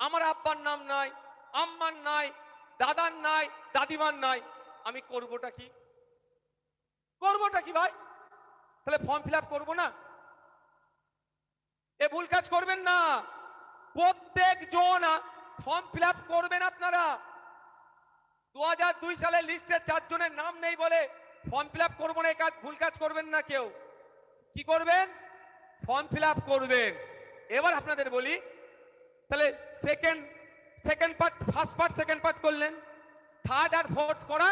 আমার আব্বার নাম নাই, আম্মার নাই, দাদার নাই, দাদিমার নাই। আমি করবোটা কি? করবোটা কি ভাই? তাহলে ফর্ম ফিল আপ করব না? এ ভুল কাজ করবেন না। প্রত্যেক জন ফর্ম ফিল আপ করবেন আপনারা। দু হাজার দুই সালের লিস্টে চারজনের নাম নেই বলে ফর্ম ফিল আপ করব না এই কাজ ভুল কাজ করবেন না কেউ। কি করবেন? ফর্ম ফিল আপ করবেন। এবার আপনাদের বলি তাহলে second second part first part second part করলেন। থার্ড আর ফোর্থ করা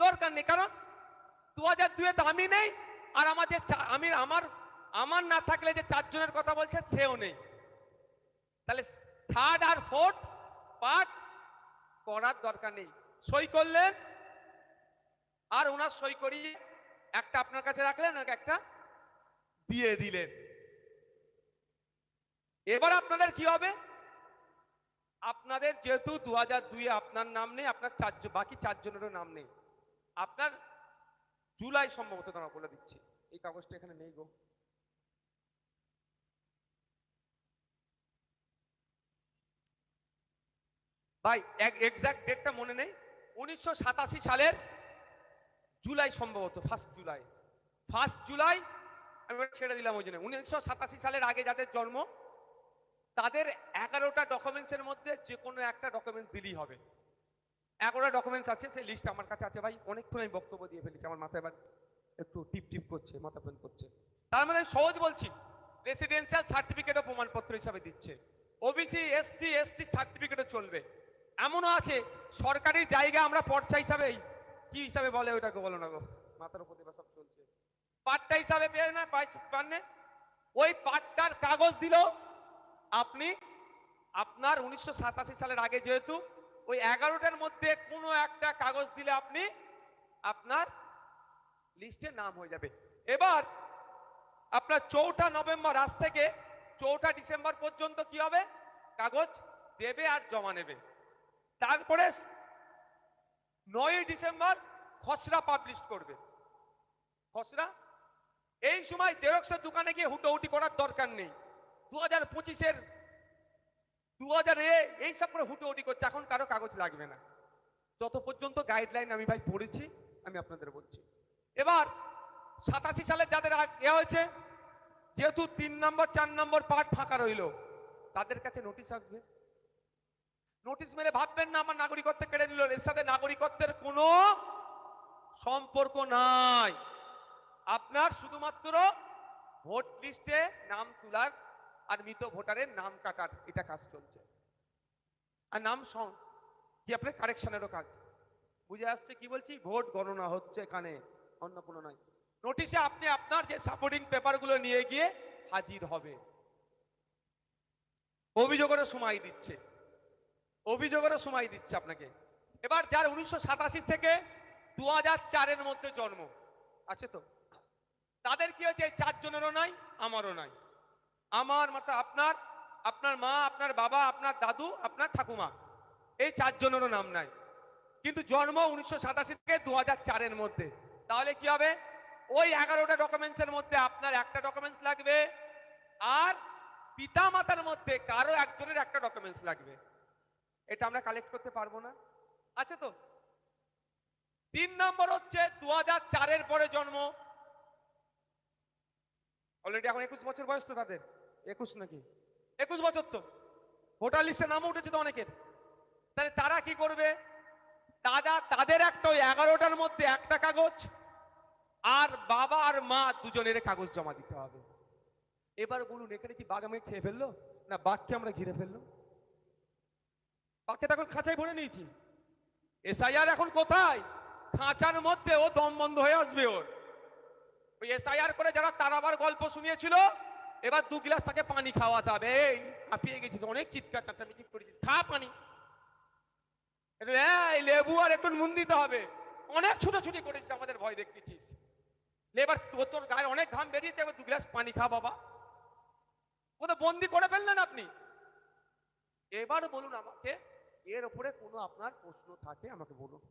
দরকার নেই, কারণ দু হাজার দুয়ে আমি নেই, আর আমাদের আমি, আমার আমার না থাকলে যে চারজনের কথা বলছে, সেও নেই। তাহলে থার্ড আর ফোর্থ পার্ট করার দরকার নেই। সই করলেন, আর ওনার সই করিয়ে একটা আপনার কাছে রাখলেন একটা দিয়ে দিলেন। এবার আপনাদের কি হবে? আপনাদের যেহেতু দু হাজার দুইয়ে আপনার নাম নেই, আপনার চারজন বাকি চারজনেরও নাম নেই। আপনার জুলাই সম্ভবত তারা বলে দিচ্ছি। এই কাগজটা এখানে নেই গো। ভাই এক্সাক্ট ডেটটা মনে নেই। উনিশশো সাতাশি সালের জুলাই সম্ভবত ফার্স্ট জুলাই। ফার্স্ট জুলাই, আমি ছেড়ে দিলাম ওই জন্য। উনিশশো সাতাশি সালের আগে যাদের জন্ম তাদের এগারোটা ডকুমেন্টসের মধ্যে যে কোনো একটা ডকুমেন্টস দিলেই হবে। এগারোটা ডকুমেন্টস আছে, সেই লিস্ট আমার কাছে আছে। ভাই, অনেকক্ষণ আমি বক্তব্য দিয়ে ফেলেছি, আমার মাথায় এবার একটু টিপ টিপ করছে, মাথা পেন করছে। তার আমি সহজ বলছি রেসিডেন্সিয়াল সার্টিফিকেটও প্রমাণপত্র হিসাবে দিচ্ছে। ওবিসি এসসি এসটি সার্টিফিকেটও চলবে। এমনও আছে, সরকারি জায়গা আমরা পর্চা হিসাবেই, কি হিসাবে বলে ওটাকে বলো না গো? মাথার উপর সব চলছে। পাট্টা হিসাবে পেয়ে না পাননে? ওই পাট্টার কাগজ দিল আপনি আপনার উনিশশো সাতাশি সালের আগে যেহেতু, ওই এগারোটার মধ্যে কোনো একটা কাগজ দিলে আপনি আপনার লিস্টে নাম হয়ে যাবে। এবার আপনার চৌঠা নভেম্বর আজ থেকে চৌঠা ডিসেম্বর পর্যন্ত কি হবে? কাগজ দেবে আর জমা নেবে। তারপরে নয়ই ডিসেম্বর খসড়া পাবলিশ করবে। খসড়া? এই সময় জেরক্সের দোকানে গিয়ে হুটোহুটি করার দরকার নেই। দু হাজার পঁচিশের দু হাজার এই সব করে হুটোহুটি করছে, এখন কারও কাগজ লাগবে না। যত পর্যন্ত গাইডলাইন আমি ভাই পড়েছি, আমি আপনাদের বলছি। এবার, সাতাশি সালে যাদের এ হয়েছে, যেহেতু তিন নম্বর, চার নম্বর পার্ট ফাঁকা রইল, তাদের কাছে নোটিশ আসবে। নোটিশ মেরে ভাববেন না, আমার নাগরিকত্ব কেড়ে নিল। এর সাথে নাগরিকত্বের কোনো সম্পর্ক নাই। আপনার শুধুমাত্র ভোট লিস্টে নাম তোলার আর মৃত ভোটারের নাম কাটার এটা কাজ চলছে। আর নাম সং- কি আপনার কারেকশনেরও কাজ। বুঝে আসছে কি বলছি? ভোট গণনা হচ্ছে এখানে অন্য কোনো নয়। নোটিশে আপনি আপনার যে সাপোর্টিং পেপারগুলো নিয়ে গিয়ে হাজির হবে। অভিযোগেরও সময় দিচ্ছে। অভিযোগেরও সময় দিচ্ছে আপনাকে। এবার যার উনিশশো সাতাশি থেকে দু চারের মধ্যে জন্ম। আছে তো? তাদের কি হয়েছে? চারজনেরও নাই আমারও নাই আমার মাথা আপনার আপনার মা, আপনার বাবা, আপনার দাদু, আপনার ঠাকুমা। এই চারজনেরও নাম নাই। কিন্তু জন্ম উনিশশো সাতাশি থেকে দু চারের মধ্যে। তাহলে কি হবে? ওই এগারোটা ডকুমেন্টসের মধ্যে আপনার একটা ডকুমেন্টস লাগবে আর পিতা মাতার মধ্যে কারও একজনের একটা ডকুমেন্টস লাগবে। এটা আমরা কালেক্ট করতে পারব না। আছে তো, তিন নম্বর হচ্ছে দু চারের পরে জন্ম। অলরেডি এখন একুশ বছর বয়স তো তাদের। একুশ নাকি? একুশ বছর তো। ভোটার লিস্টে নাম উঠেছে তো অনেকের। তাহলে তারা কি করবে? দাদা, তাদের একটা ওই এগারোটার মধ্যে একটা কাগজ আর বাবা আর মা দুজনের কাগজ জমা দিতে হবে। এবার বলুন, এখানে কি বাঘ আমাকে খেয়ে ফেলল? না, বাঘকে আমরা ঘিরে ফেলল? বাঘকে তো এখন খাঁচায় ভরে নিয়েছি। এসআইআর এখন কোথায়? খাঁচার মধ্যে ও দম বন্ধ হয়ে আসবে ওর। ওই এসআইআর করে যারা তারাবার গল্প শুনিয়েছিল, এবার দু গ্লাস তাকে পানি খাওয়াতে হবে। এই, হাঁপিয়ে গেছিস, অনেক চিৎকার, চাচামিচি করেছিস। খা পানি। লেবু আর একটু নুন দিতে হবে। অনেক ছুটোছুটি করেছিস, আমাদের ভয় দেখতেছিস এবার তোর তোর গায়ে অনেক ঘাম বেরিয়েছে, এবার দু গ্লাস পানি খা, বাবা। ও তো বন্দি করে ফেললেন আপনি। এবার বলুন আমাকে, এর উপরে কোনো আপনার প্রশ্ন থাকে? আমাকে বলুন।